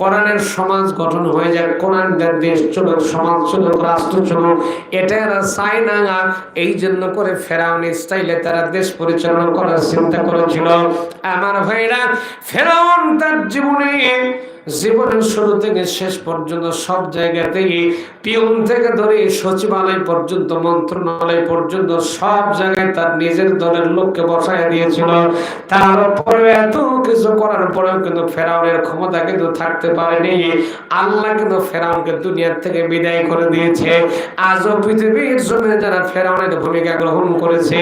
কোরআনের সমাজ গঠন হয়ে দেশ চলুক, সমাজ চলুক, রাষ্ট্র চলুক, এটা এরা না। এই জন্য করে ফেরাউন স্টাইলে তারা দেশ পরিচালনা করার চিন্তা করেছিল। আমার ভাইরা, ফেরাউন তার জীবনে জীবনের শুরু থেকে শেষ পর্যন্ত সব জায়গাতেই পিয়ন থেকে ধরে সচিবালয় পর্যন্ত, মন্ত্রণালয় পর্যন্ত সব জায়গায় তার নিজের দলের লোককে বসায় দিয়েছিল। তারপরে এত কিছু করার পরেও কিন্তু ফেরাউনের ক্ষমতা কিন্তু থাকতে পারেনি। আল্লাহ কিন্তু ফেরাউনকে দুনিয়ার থেকে বিদায় করে দিয়েছে। আজও পৃথিবীর জমিনে যারা ফেরাউনের ভূমিকা গ্রহণ করেছে,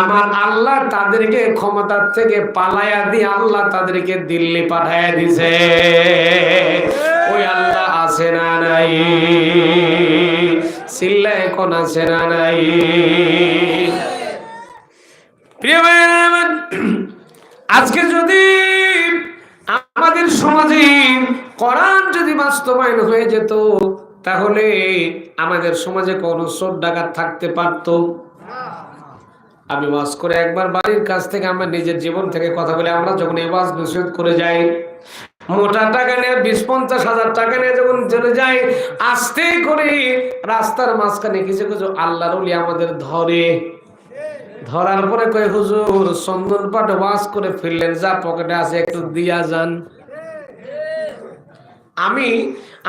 আমার আল্লাহ তাদেরকে ক্ষমতার থেকে পালায়া দিয়ে আল্লাহ তাদেরকে দিল্লি পাঠাইয়া দিছে ওই আল্লাহ আছে না নাই? সিল্লা এখন আছে না নাই? প্রিয় আজকে যদি আমাদের সমাজে কোরআন যদি বাস্তবায়ন হয়ে যেত, তাহলে আমাদের সমাজে কোনো চোর ডাকাত থাকতে পারতো। আমি ওয়াজ করে একবার বাড়ির কাছ থেকে আমার নিজের জীবন থেকে কথা বলে আমরা যখন এই ওয়াজ নসিহত করে যাই মোটা টাকা নিয়ে বিশ পঞ্চাশ হাজার টাকা নিয়ে যখন চলে যাই আস্তে করে রাস্তার মাঝখানে কিছু কিছু আল্লাহর ওলি আমাদের ধরে। ধরার পরে কয়, হুজুর, চন্দন পাট ওয়াজ করে ফিরলেন যা পকেটে আছে একটু দিয়া যান। আমি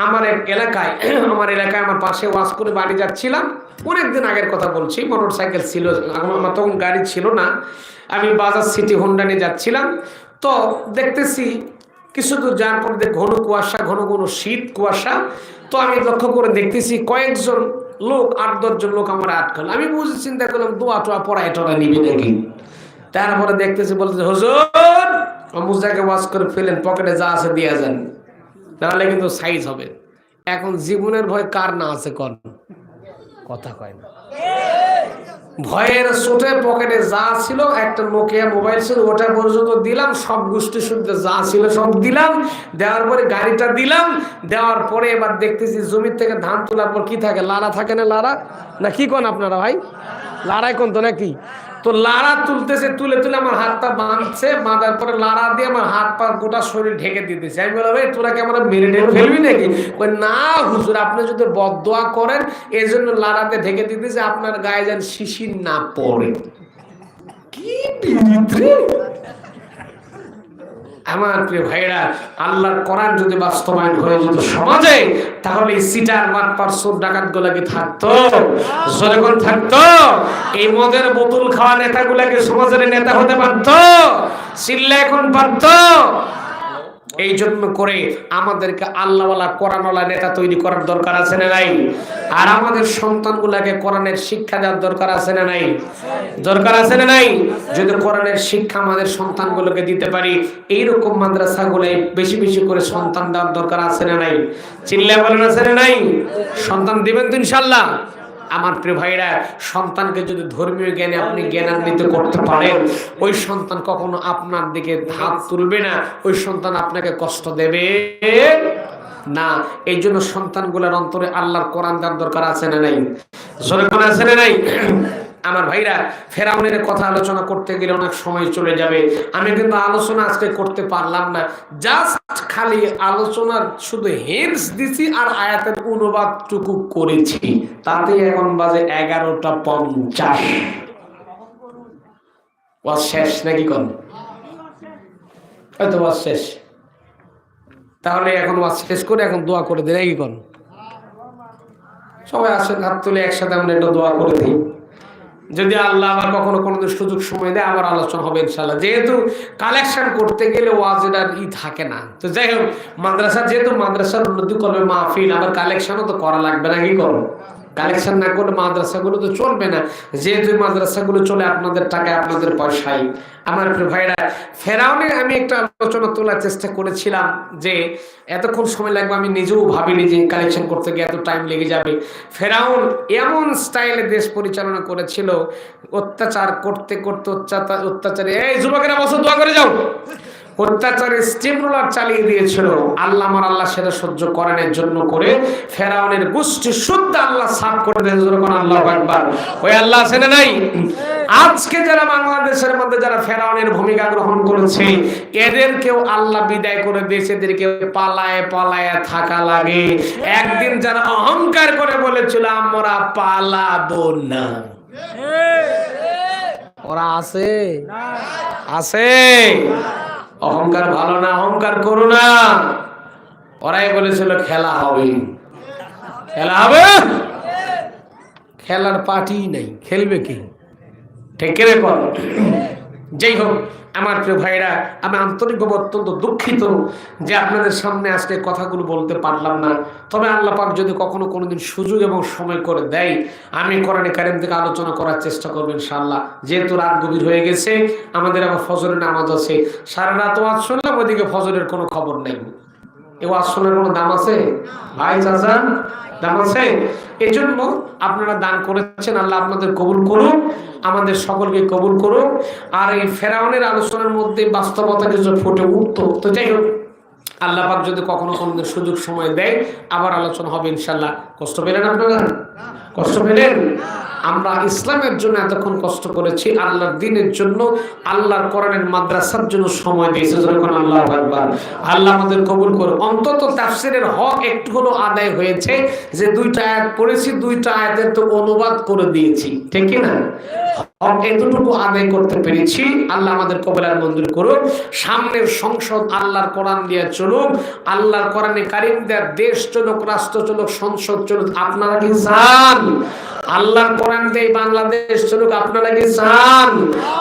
আমার এক এলাকায়, আমার এলাকায় আমার পাশে ওয়াশ করে বাড়ি যাচ্ছিলাম। অনেকদিন আগের কথা বলছি মোটর সাইকেল ছিল, আমার তখন গাড়ি ছিল না। আমি বাজার সিটি হোন্ডা নিয়ে যাচ্ছিলাম। তো দেখতেছি কিছু দূর যাওয়ার পর ঘন কুয়াশা, ঘন ঘন শীত, কুয়াশা, তো আমি লক্ষ্য করে দেখতেছি কয়েকজন লোক, আট দশজন লোক আমার আটকাল আমি বুঝে চিন্তা করলাম, দোয়া টোয়া পড়ায় টড়া নিবি নাকি? তারপরে দেখতেছি, বলতেছে, হুজুর মুজাকে ওয়াশ করে ফেলেন, পকেটে যা আছে দিয়ে যান। নাহলে কিন্তু সাইজ হবে। এখন জীবনের ভয় কার না আছে কর কথা কয় না। ভয়ের চোটে পকেটে যা ছিল, একটা নোকিয়া মোবাইল ছিল, ওটা পর্যন্ত দিলাম, সব গোষ্ঠী শুনতে যা ছিল সব দিলাম, দেওয়ার পরে গাড়িটা দিলাম, দেওয়ার পরে এবার দেখতেছি জমির থেকে ধান তোলার পর কি থাকে, লারা থাকে না লারা? না কি কোন আপনারা ভাই? লাড়াই কোন তো নাকি? তো লারা তুলতেছে তুলে তুলে আমার হাতটা বাঁধছে বাঁধার পরে লারা দিয়ে আমার হাত পা গোটা শরীর ঢেকে দিতেছে। আমি বললাম ভাই তোরা কি আমার মেরে ঢেকে ফেলবি নাকি? কই, না হুজুর আপনি যদি বদোয়া করেন এই জন্য দিয়ে ঢেকে দিতেছে আপনার গায়ে যেন শিশির না পড়ে। কি বিচিত্র। আমার প্রিয় ভাইরা আল্লাহর কোরআন যদি বাস্তবায়ন হয়ে যেত সমাজে তাহলে এই সিটার মার সোর ডাকাত গুলাকে থাকতো? জনগণ থাকতো? এই মদের বোতল খাওয়া নেতাগুলাকে সমাজের নেতা হতে পারতো? চিল্লা এখন পারতো? এই জন্য করে আমাদেরকে আল্লাহওয়ালা কোরআনওয়ালা নেতা তৈরি করার দরকার আছে না নাই? আর আমাদের সন্তানগুলাকে কোরআনের শিক্ষা দেওয়ার দরকার আছে না নাই? দরকার আছে না নাই? যদি কোরআনের শিক্ষা আমাদের সন্তানগুলোকে দিতে পারি, এইরকম মাদ্রাসাগুলো বেশি বেশি করে সন্তান দেওয়ার দরকার আছে না নাই? চিল্লা বলেন আছে না নাই? সন্তান দিবেন তো ইনশাল্লাহ। আমার প্রিয় ভাইরা, সন্তানকে যদি ধর্মীয় জ্ঞানে আপনি জ্ঞানান্বিত করতে পারেন, ওই সন্তান কখনো আপনার দিকে হাত তুলবে না, ওই সন্তান আপনাকে কষ্ট দেবে না। এই জন্য সন্তানগুলোর অন্তরে আল্লাহর কোরআন দেওয়ার দরকার আছে না নাই? জোরে আছে না নাই? আমার ভাইরা, ফেরাউনের কথা আলোচনা করতে গেলে অনেক সময় চলে যাবে। আমি কিন্তু আলোচনা আজকে করতে পারলাম না। জাস্ট খালি আলোচনার শুধু হেন্স দিছি আর আয়াতের অনুবাদটুকু করেছি। তাতে এখন বাজে এগারোটা পঞ্চাশ। ওয়াজ শেষ নাকি কোন? হয়তো ওয়াজ শেষ। তাহলে এখন ওয়াজ শেষ করে এখন দোয়া করে দিই নাকি কোন? সবাই আসেন, হাত তুলে একসাথে আমরা একটু দোয়া করে দিই। যদি আল্লাহ আবার কখনো কোনো সুযোগ সময় দেয়, আবার আলোচনা হবে ইনশাল্লাহ যেহেতু কালেকশন করতে গেলে ওয়াজের আর ই থাকে না। তো যাই হোক, মাদ্রাসা যেহেতু মাদ্রাসার উন্নতি করবে মাহফিল, আবার কালেকশনও তো করা লাগবে না, কি করো কালেকশন না করলে মাদ্রাসাগুলো তো চলবে না। যেহেতু মাদ্রাসাগুলো চলে, আপনাদের টাকায় আপনাদের পয়সায়। আমার ভাইরা ফেরাউনে আমি একটা আলোচনা তোলার চেষ্টা করেছিলাম যে এতক্ষণ সময় লাগবে, আমি নিজেও ভাবিনি যে কালেকশন করতে গিয়ে এত টাইম লেগে যাবে। ফেরাউন এমন স্টাইলে দেশ পরিচালনা করেছিল, অত্যাচার করতে করতে অত্যাচার অত্যাচারে এই যুবকেরা বসো, দোয়া করে যাও। অত্যাচারে স্টিম রোলার চালিয়ে দিয়েছিল। আল্লাহ আমার আল্লাহ সেটা সহ্য করেন এর জন্য করে ফেরাউনের গোষ্ঠী শুদ্ধ আল্লাহ সাফ করে দিয়েছে যখন আল্লাহ একবার ওই আল্লাহ আছে না নাই? আজকে যারা বাংলাদেশের মধ্যে যারা ফেরাউনের ভূমিকা গ্রহণ করেছে এদেরকেও আল্লাহ বিদায় করে দিয়েছে। এদেরকে পালায় পালায় থাকা লাগে। একদিন যারা অহংকার করে বলেছিল আমরা পালাবো না। ওরা আছে? আছে? অহংকার ভালো না, অহংকার করো না। ওরাই বলেছিল, খেলা হবে। খেলা হবে? খেলার পার্টি নাই। খেলবে কি? ঠিক করে কর যাই হোক আমার প্রিয় ভাইরা আমি আন্তরিকভাবে অত্যন্ত দুঃখিত যে আপনাদের সামনে আজকে কথাগুলো বলতে পারলাম না। তবে আল্লাহ পাক যদি কখনো কোনোদিন সুযোগ এবং সময় করে দেয়, আমি কোরআনে কারিম থেকে আলোচনা করার চেষ্টা করব ইনশাআল্লাহ। যেহেতু রাত গভীর হয়ে গেছে, আমাদের আবার ফজরের নামাজ আছে। সারা রাত ওয়াজ শুনলাম, ওইদিকে ফজরের কোনো খবর নেই। ওয়াজ শোনার কোনো দাম আছে? ভাই, চাচা, দাম আছে? এই জন্য আপনারা দান করেছেন। আল্লাহ আপনাদের কবুল করুন আমাদের সকলকে কবুল করুন আর এই ফেরাউনের আলোচনার মধ্যে বাস্তবতা কিছু ফুটে উঠতো। তো যাই হোক, আল্লাহ যদি কখনো কোনোদিন সুযোগ সময় দেয়, আবার আলোচনা হবে ইনশাল্লাহ কষ্ট পেলেন আপনারা? কষ্ট পেলেন? আমরা ইসলামের জন্য এতক্ষণ কষ্ট করেছি, আল্লাহর দিনের জন্য, আল্লাহর কোরআনের মাদ্রাসার জন্য সময় দিয়েছে। যখন আল্লাহ আকবার। আল্লাহ আমাদের কবুল করে অন্তত তাফসিরের হক একটু হলো আদায় হয়েছে যে দুইটা আয়াত পড়েছি, দুইটা আয়াতের তো অনুবাদ করে দিয়েছি। ঠিক না এতটুকু আদায় করতে পেরেছি। আল্লাহ আমাদের করুক। সামনের সংসদ আল্লাহর কোরআন দিয়ে চলুক। আল্লাহর কোরআনে কারিম দেশ চলুক, রাষ্ট্র চলুক, সংসদ চলুক, আপনারা কি চান আল্লাহর কোরআন দিয়ে বাংলাদেশ চলুক, আপনারা কি চান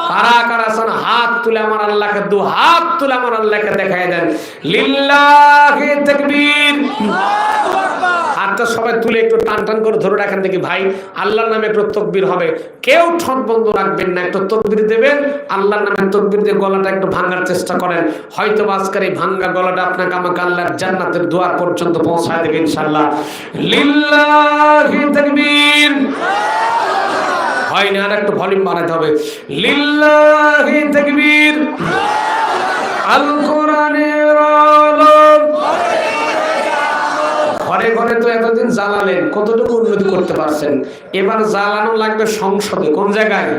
কারা কারা চান হাত তুলে আমার আল্লাহকে দু হাত তুলে আমার আল্লাহকে দেখাই দেন। লিল্লাহি তাকবীর। হাতটা সবাই তুলে একটু টান টান করে ধরে রাখেন দেখি, ভাই, আল্লাহর নামে একটু তকবির হবে। কেউ ঠোঁট বন্ধ রাখবেন না, একটু তকবির দেবেন। আল্লাহর নামে তকবির দিয়ে গলাটা একটু ভাঙার চেষ্টা করেন। হয়তো আজকের এই ভাঙ্গা গলাটা আপনাকে আমাকে আল্লাহর জান্নাতের দুয়ার পর্যন্ত পৌঁছায় দেবে ইনশাআল্লাহ। লিল্লাহি তাকবীর। হয় না আর একটু ভলিউম বাড়াতে হবে। লিল্লাহি তাকবীর। আল জ্বালালেন কতটুকু উন্নতি করতে পারছেন? এবার জ্বালানো লাগবে সংসদে কোন জায়গায়?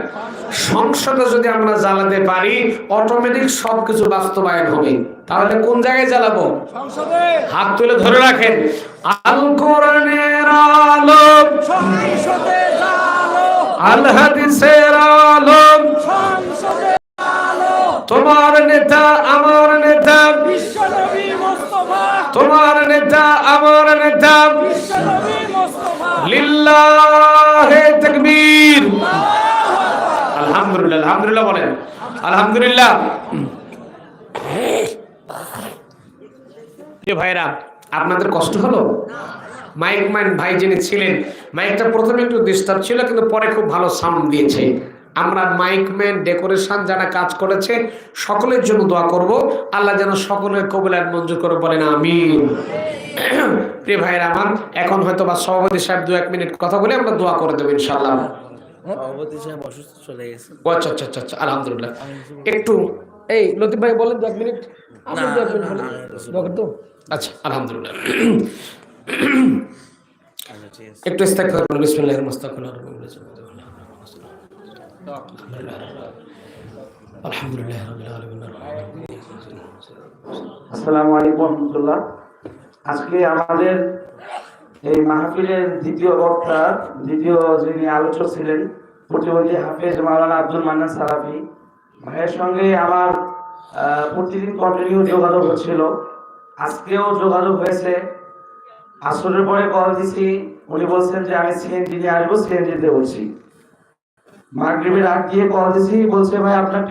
সংসদে যদি আমরা জ্বালাতে পারি অটোমেটিক সবকিছু বাস্তবায়ন হবে। তাহলে কোন জায়গায় জ্বালাবো? হাত তুলে ধরে রাখেন। আল কোরআনের আলম আল হাদিসের আলম তোমার নেতা আমার নেতা। তোমার নেতা, আমার নেতা। লিল্লাহে তাকবীর। আলহামদুলিল্লাহ আলহামদুলিল্লাহ বলেন। আলহামদুলিল্লাহ। ভাইরা, আপনাদের কষ্ট হলো? মাইক ম্যান ভাই যিনি ছিলেন, মাইকটা প্রথমে একটু ডিস্টার্ব ছিল, কিন্তু পরে খুব ভালো সাউন্ড দিয়েছে। আমরা মাইক ম্যান ডেকোরেশন যারা কাজ করেছে সকলের জন্য দোয়া করব। আল্লাহ যেন সকলের কবিলার মঞ্জুর করে বলেন আমি প্রিয় ভাইরা আমার এখন হয়তো বা সভাপতি সাহেব দু এক মিনিট কথা বলে আমরা দোয়া করে দেবো ইনশাআল্লাহ। সভাপতি সাহেব অসুস্থ চলে গেছে। আচ্ছা আচ্ছা আচ্ছা আলহামদুলিল্লাহ। একটু এই লতিফ ভাই বলেন দু এক মিনিট। আচ্ছা আলহামদুলিল্লাহ। বিসমিল্লাহির মুস্তাকিম আলহামদুলিল্লাহ আসসালামু আলাইকুম আজকে আমাদের এই মাহফিলের দ্বিতীয় বক্তা, দ্বিতীয় যিনি আলোচক ছিলেন প্রতিবন্ধী হাফেজ মাওলানা আব্দুল মান্নান সারাফি ভাইয়ের সঙ্গে আমার প্রতিদিন কন্টিনিউ যোগাযোগ হচ্ছিল। আজকেও যোগাযোগ হয়েছে। আসরের পরে কল দিছি। উনি বলছেন যে আমি সিএনজি নিয়ে আসব সিএনজিতে বলছি মাগরিবের আগ দিয়ে কল দিছি বলছে ভাই আপনার